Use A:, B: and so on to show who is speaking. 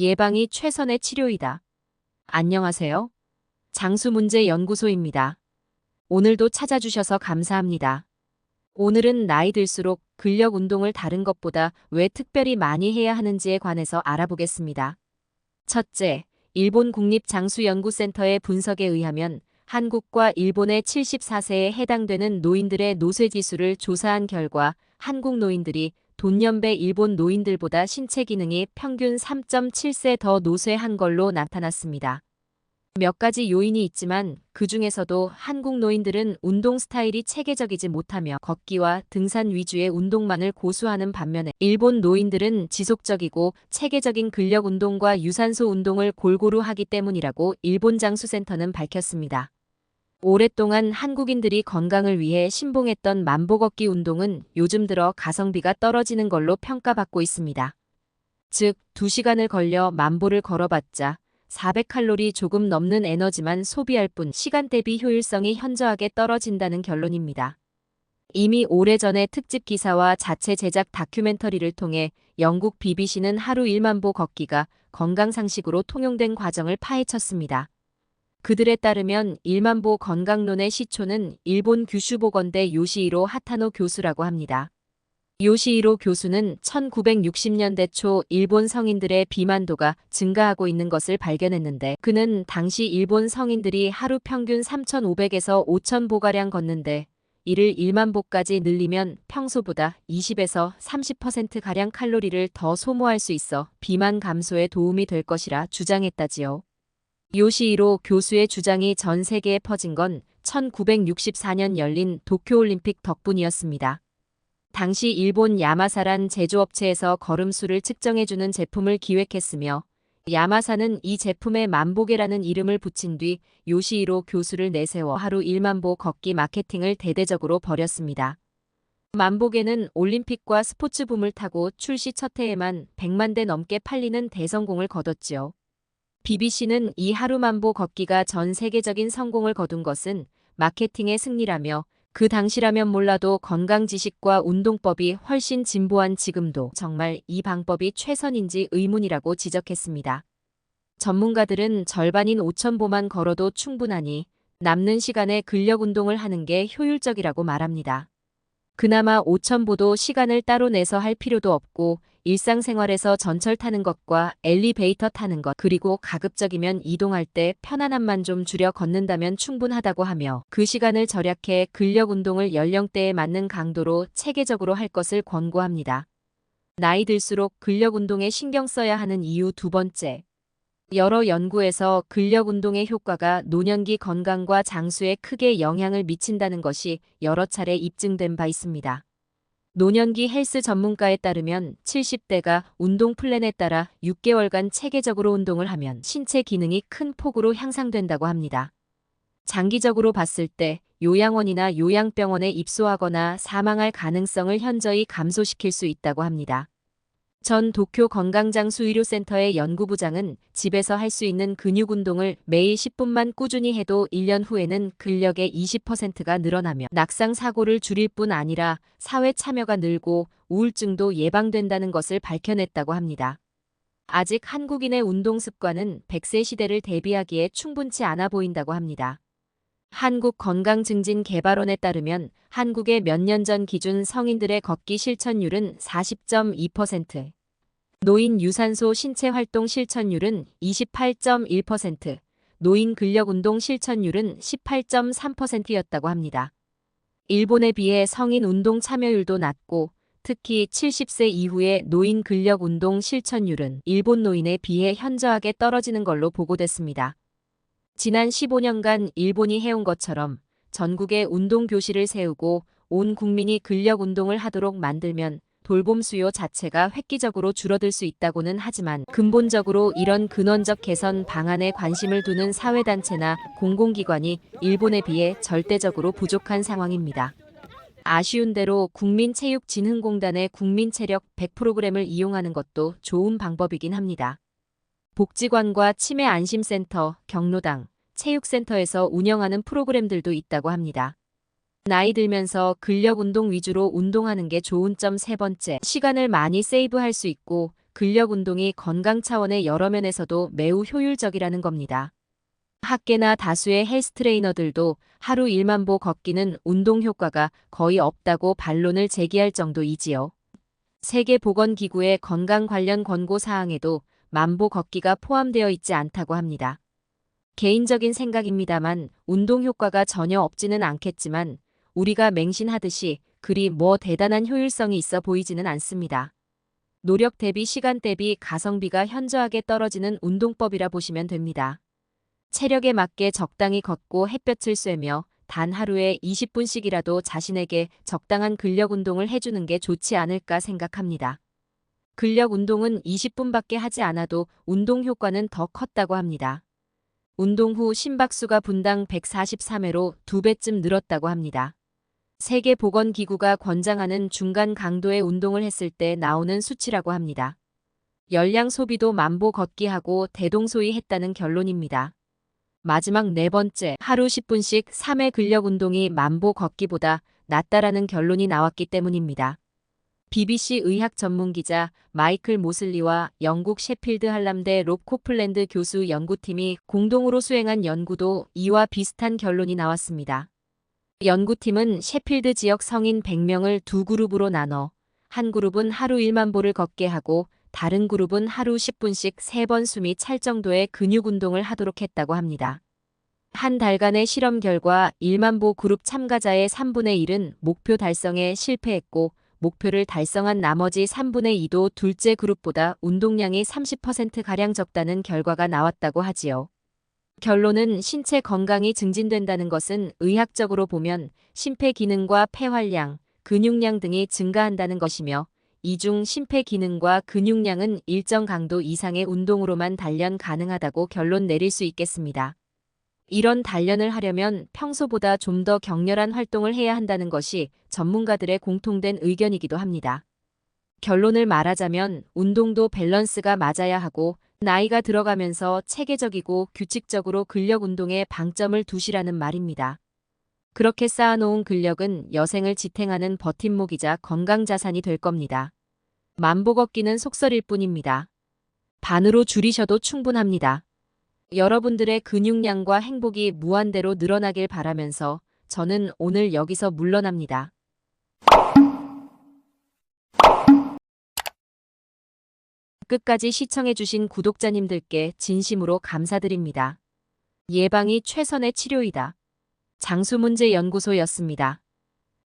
A: 예방이 최선의 치료이다. 안녕하세요. 장수문제연구소입니다. 오늘도 찾아주셔서 감사합니다. 오늘은 나이 들수록 근력 운동을 다른 것보다 왜 특별히 많이 해야 하는지에 관해서 알아보겠습니다. 첫째, 일본 국립장수연구센터의 분석에 의하면 한국과 일본의 74세에 해당되는 노인들의 노쇠 지수를 조사한 결과 한국 노인들이 돈연배 일본 노인들보다 신체 기능이 평균 3.7세 더 노쇠한 걸로 나타났습니다. 몇 가지 요인이 있지만 그 중에서도 한국 노인들은 운동 스타일이 체계적이지 못하며 걷기와 등산 위주의 운동만을 고수하는 반면에 일본 노인들은 지속적이고 체계적인 근력 운동과 유산소 운동을 골고루 하기 때문이라고 일본 장수센터는 밝혔습니다. 오랫동안 한국인들이 건강을 위해 신봉했던 만보걷기 운동은 요즘 들어 가성비가 떨어지는 걸로 평가받고 있습니다. 즉, 2시간을 걸려 만보를 걸어봤자 400칼로리 조금 넘는 에너지만 소비할 뿐 시간 대비 효율성이 현저하게 떨어진다는 결론입니다. 이미 오래전에 특집 기사와 자체 제작 다큐멘터리를 통해 영국 BBC는 하루 1만 보 걷기가 건강상식으로 통용된 과정을 파헤쳤습니다. 그들에 따르면 1만 보 건강론의 시초는 일본 규슈보건대 요시이로 하타노 교수라고 합니다. 요시이로 교수는 1960년대 초 일본 성인들의 비만도가 증가하고 있는 것을 발견했는데 그는 당시 일본 성인들이 하루 평균 3,500에서 5,000보가량 걷는데 이를 1만 보까지 늘리면 평소보다 20에서 30%가량 칼로리를 더 소모할 수 있어 비만 감소에 도움이 될 것이라 주장했다지요. 요시이로 교수의 주장이 전 세계에 퍼진 건 1964년 열린 도쿄올림픽 덕분이었습니다. 당시 일본 야마사란 제조업체에서 걸음수를 측정해주는 제품을 기획했으며 야마사는 이 제품에 만보계라는 이름을 붙인 뒤 요시이로 교수를 내세워 하루 1만보 걷기 마케팅을 대대적으로 벌였습니다. 만보계는 올림픽과 스포츠 붐을 타고 출시 첫 해에만 100만 대 넘게 팔리는 대성공을 거뒀지요. BBC는 이 하루 만보 걷기가 전 세계적인 성공을 거둔 것은 마케팅의 승리라며 그 당시라면 몰라도 건강 지식과 운동법이 훨씬 진보한 지금도 정말 이 방법이 최선인지 의문이라고 지적했습니다. 전문가들은 절반인 5,000보만 걸어도 충분하니 남는 시간에 근력 운동을 하는 게 효율적이라고 말합니다. 그나마 5,000보도 시간을 따로 내서 할 필요도 없고 일상생활에서 전철 타는 것과 엘리베이터 타는 것 그리고 가급적이면 이동할 때 편안함만 좀 줄여 걷는다면 충분하다고 하며 그 시간을 절약해 근력 운동을 연령대에 맞는 강도로 체계적으로 할 것을 권고합니다. 나이 들수록 근력 운동에 신경 써야 하는 이유 두 번째. 여러 연구에서 근력 운동의 효과가 노년기 건강과 장수에 크게 영향을 미친다는 것이 여러 차례 입증된 바 있습니다. 노년기 헬스 전문가에 따르면 70대가 운동 플랜에 따라 6개월간 체계적으로 운동을 하면 신체 기능이 큰 폭으로 향상된다고 합니다. 장기적으로 봤을 때 요양원이나 요양병원에 입소하거나 사망할 가능성을 현저히 감소시킬 수 있다고 합니다. 전 도쿄 건강장 수의료센터의 연구부장은 집에서 할 수 있는 근육 운동을 매일 10분만 꾸준히 해도 1년 후에는 근력의 20%가 늘어나며 낙상 사고를 줄일 뿐 아니라 사회 참여가 늘고 우울증도 예방된다는 것을 밝혀냈다고 합니다. 아직 한국인의 운동 습관은 100세 시대를 대비하기에 충분치 않아 보인다고 합니다. 한국건강증진개발원에 따르면 한국의 몇 년 전 기준 성인들의 걷기 실천율은 40.2%, 노인 유산소 신체 활동 실천율은 28.1%, 노인 근력 운동 실천율은 18.3%였다고 합니다. 일본에 비해 성인 운동 참여율도 낮고 특히 70세 이후의 노인 근력 운동 실천율은 일본 노인에 비해 현저하게 떨어지는 걸로 보고됐습니다. 지난 15년간 일본이 해온 것처럼 전국에 운동교실을 세우고 온 국민이 근력 운동을 하도록 만들면 돌봄 수요 자체가 획기적으로 줄어들 수 있다고는 하지만 근본적으로 이런 근원적 개선 방안에 관심을 두는 사회단체나 공공기관이 일본에 비해 절대적으로 부족한 상황입니다. 아쉬운 대로 국민체육진흥공단의 국민체력 100 프로그램을 이용하는 것도 좋은 방법이긴 합니다. 복지관과 치매 안심센터, 경로당, 체육센터에서 운영하는 프로그램들도 있다고 합니다. 나이 들면서 근력 운동 위주로 운동하는 게 좋은 점 세 번째, 시간을 많이 세이브할 수 있고 근력 운동이 건강 차원의 여러 면에서도 매우 효율적이라는 겁니다. 학계나 다수의 헬스 트레이너들도 하루 1만 보 걷기는 운동 효과가 거의 없다고 반론을 제기할 정도이지요. 세계보건기구의 건강 관련 권고 사항에도 만보 걷기가 포함되어 있지 않다고 합니다. 개인적인 생각입니다만 운동 효과가 전혀 없지는 않겠지만 우리가 맹신하듯이 그리 뭐 대단한 효율성이 있어 보이지는 않습니다. 노력 대비 시간 대비 가성비가 현저하게 떨어지는 운동법이라 보시면 됩니다. 체력에 맞게 적당히 걷고 햇볕을 쐬며 단 하루에 20분씩이라도 자신에게 적당한 근력 운동을 해주는 게 좋지 않을까 생각합니다. 근력 운동은 20분밖에 하지 않아도 운동 효과는 더 컸다고 합니다. 운동 후 심박수가 분당 143회로 두 배쯤 늘었다고 합니다. 세계보건기구가 권장하는 중간 강도의 운동을 했을 때 나오는 수치라고 합니다. 열량 소비도 만보 걷기하고 대동소이 했다는 결론입니다. 마지막 네 번째, 하루 10분씩 3회 근력 운동이 만보 걷기보다 낫다라는 결론이 나왔기 때문입니다. BBC 의학 전문 기자 마이클 모슬리와 영국 셰필드 할람대 롭 코플랜드 교수 연구팀이 공동으로 수행한 연구도 이와 비슷한 결론이 나왔습니다. 연구팀은 셰필드 지역 성인 100명을 두 그룹으로 나눠 한 그룹은 하루 1만 보를 걷게 하고 다른 그룹은 하루 10분씩 3번 숨이 찰 정도의 근육 운동을 하도록 했다고 합니다. 한 달간의 실험 결과 1만 보 그룹 참가자의 3분의 1은 목표 달성에 실패했고 목표를 달성한 나머지 3분의 2도 둘째 그룹보다 운동량이 30%가량 적다는 결과가 나왔다고 하지요. 결론은 신체 건강이 증진된다는 것은 의학적으로 보면 심폐 기능과 폐활량, 근육량 등이 증가한다는 것이며 이 중 심폐 기능과 근육량은 일정 강도 이상의 운동으로만 단련 가능하다고 결론 내릴 수 있겠습니다. 이런 단련을 하려면 평소보다 좀 더 격렬한 활동을 해야 한다는 것이 전문가들의 공통된 의견이기도 합니다. 결론을 말하자면 운동도 밸런스가 맞아야 하고 나이가 들어가면서 체계적이고 규칙적으로 근력 운동에 방점을 두시라는 말입니다. 그렇게 쌓아놓은 근력은 여생을 지탱하는 버팀목이자 건강 자산이 될 겁니다. 만보 걷기는 속설일 뿐입니다. 반으로 줄이셔도 충분합니다. 여러분들의 근육량과 행복이 무한대로 늘어나길 바라면서 저는 오늘 여기서 물러납니다. 끝까지 시청해주신 구독자님들께 진심으로 감사드립니다. 예방이 최선의 치료이다. 장수문제연구소였습니다.